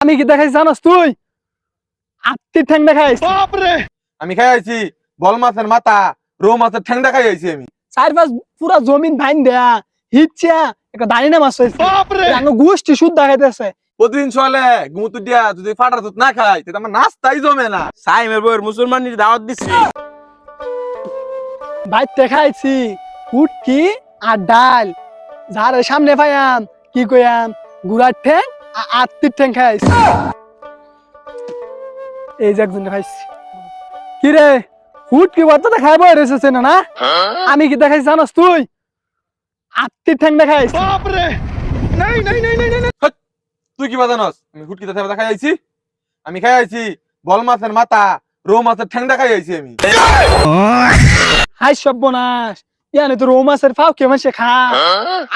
আমি কি দেখাইছি জানোস তুই? আত্মীর ঠ্যাং দেখাইছ। আমি খাই আইছি বল মাছের মাথা রৌ মাছের ঠ্যাং দেখাই আইছি আমি। চার পাঁচ পুরা জমিন ভাইন দেয়া হিচ্ছা একটা দাঁড়িয়ে মাছ হয়েছে আঙ্গ গোষ্ঠী শুদ্ধ দেখাইতেছে। প্রতিদিন সকালে গুমুতু দিয়া যদি ফাটার দুধ না খাই তাহলে আমার নাস্তাই জমে না। সাইমের বউয়ের মুসলমানের দাওয়াত দিচ্ছি ভাই দেখাইছি উটকি আর ডাল। যার সামনে পাইয়াম কি কইয়াম গুড়ার ঠ্যাং আত্মীর ঠ্যাং খাইছি। এই যে একজন খাইছি। কি রে উটকি বাচ্চা খাইব রেসেছে না না? আমি কি দেখাইছি জানোস তুই? আত্মীর ঠ্যাং দেখাইছি তুই কি বাজানস আমি হুটকি দাঁতে দেখাই আইছি? আমি খাই আইছি বল মাছের মাথা রৌ মাছের ঠ্যাং দেখাই আইছি আমি। হাই ইয়ানে তো রৌ মাছের ফাও কে মাসে খা।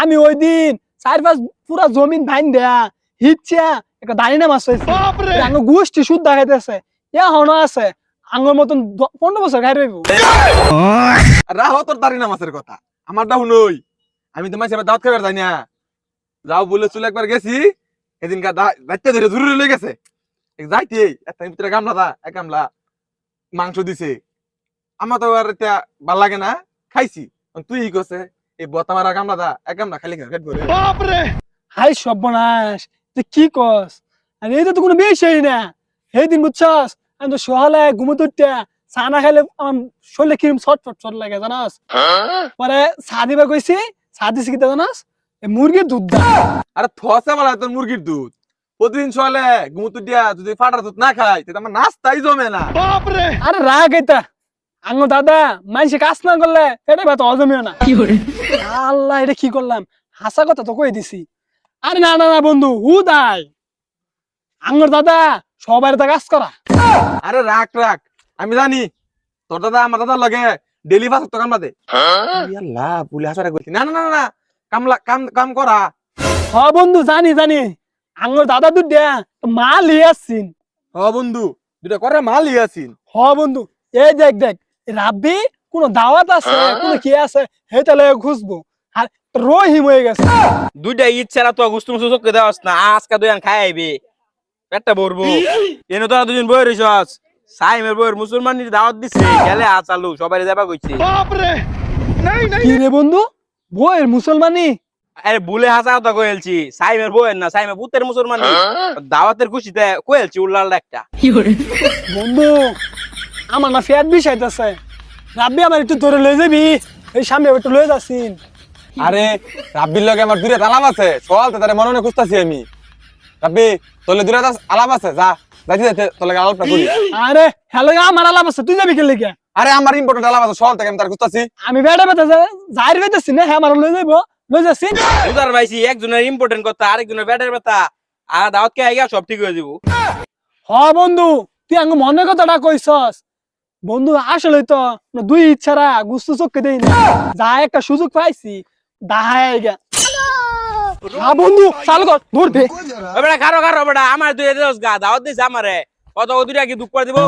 আমি ওই দিন চার পাঁচ পুরা জমিন ভাইন দেয়া হিচ্ছা একটা দাঁড়িয়ে মাছ হয়েছে আঙ্গ গোষ্ঠী শুদ্ধ দেখাইতেছে ইয়া হন আছে আঙ্গর মতন পনেরো বছর খাই রইব রাহ তোর দাঁড়ি না মাছের কথা। আমারটা শুনই আমি তো মাছের দাওয়াত খাবার যাই না। যাও বলে চলে একবার গেছি এদিনকার দায়িত্ব ধরে ধরে লয়ে গেছে। যাইতে একটা ভিতরে গামলা দা এক গামলা মাংস দিছে। আমার তো আর এটা ভালো লাগে না খাইছি। তুই কি করছে এই বতা মারা গামলা দা এক গামলা খালি করে হাই সর্বনাশ তুই কি কস? আর এইটা তো কোনো বিষয়ই না। সেই দিন বুঝছস? আমি তো সহালে চানা খাইলে আমার শরীরে কিরম ছটফট ছট লাগে জানাস? পরে চা দিবা কইছি চা দিছি কি জানাস? মুরগির দুধ দা। আরে থসে মালা তোর মুরগির দুধ। প্রতিদিন সকালে ঘুমুতু দিয়া যদি ফাটার দুধ না খাই তাহলে আমার নাস্তাই জমে না। আরে রাগ এটা। আঙ্গ দাদা মানুষে কাজ না করলে এটা বা তো অজমিও না আল্লাহ এটা কি করলাম? হাসা কথা তো কই দিছি। আরে না না না বন্ধু হু দাই আঙ্গর দাদা সবাই তো কাজ করা। আরে রাখ রাখ। আমি জানি তোর দাদা আমার দাদার লগে ডেলি ফাস তো কামলা দে আল্লাহ পুলি হাসারা করছি না না না না কামলা কাম কাম করা। হ বন্ধু জানি জানি। আঙ্গর দাদা দুধ দেয়া মা লিয়ে আসছিন। হ বন্ধু দুটা করে মাল আছিন হ বন্ধু এই দেখ দেখ রাব্বি কোন দাওয়াত আছে কোন কি আছে হেটা লয়ে খুঁজবো আর রহিম হয়ে গেছে। দুইটা তো গুস্তু মুস্তু চোখে দেওয়াস না। আজকা দুই খাই আইবে। পেটটা ভরবো। এনে তোরা দুজন বই রইছস সাইমের বউয়ের মুসলমানের দাওয়াত দিচ্ছে গেলে আ চালু সবাই যাবা কইছে। কি রে বন্ধু? বইয়ের মুসলমানি আরে ভুলে হাসা কথা কইলছি সাইমের না সাইমের পুতের মুসলমান দাওয়াতের খুশিতে কইলছি উল্লাল একটা। বন্ধু আমার না ফ্যাট বিষাইতেছে। রাব্বি আমার একটু ধরে লয়ে যাবি। এই সামনে একটু লয়ে যাচ্ছিন আরে রাব্বির লগে আমার দূরে আলাপ আছে। সকাল তো তারে মনে মনে খুঁজতাছি আমি। রাব্বি তোলে দূরে আলাপ আছে যা। যাইতে যাইতে তোর লগে আলাপটা করি। আরে হ্যালো আমার আলাপ আছে তুই যাবি কে লেগে আরে আমার ইম্পর্টেন্ট আলাপ আছে সকাল থেকে আমি তার খুঁজতাছি। আমি বেড়ে বেতে যাই বেতেছি না হ্যাঁ আমার লয়ে যাইব লয়ে যাচ্ছি। বুঝার পাইছি একজনের ইম্পর্টেন্ট কথা আরেকজনের ব্যাটের কথা। আর দাওয়াত কে আইগা সব ঠিক হয়ে যাব। হ বন্ধু তুই আঙ্গ মনের কথাটা কইছস। বন্ধু আসলে তো দুই ইচ্ছারা গুস্তু চোখকে দেই না যা একটা সুযোগ পাইছি দাহায় গা হ্যাঁ বন্ধু চালু কর ধরবে বেটা কারও কারও বেটা আমার দুই গা দাওয়াত দিস আমারে। কত দুইটা কি দুঃখ করে দিব?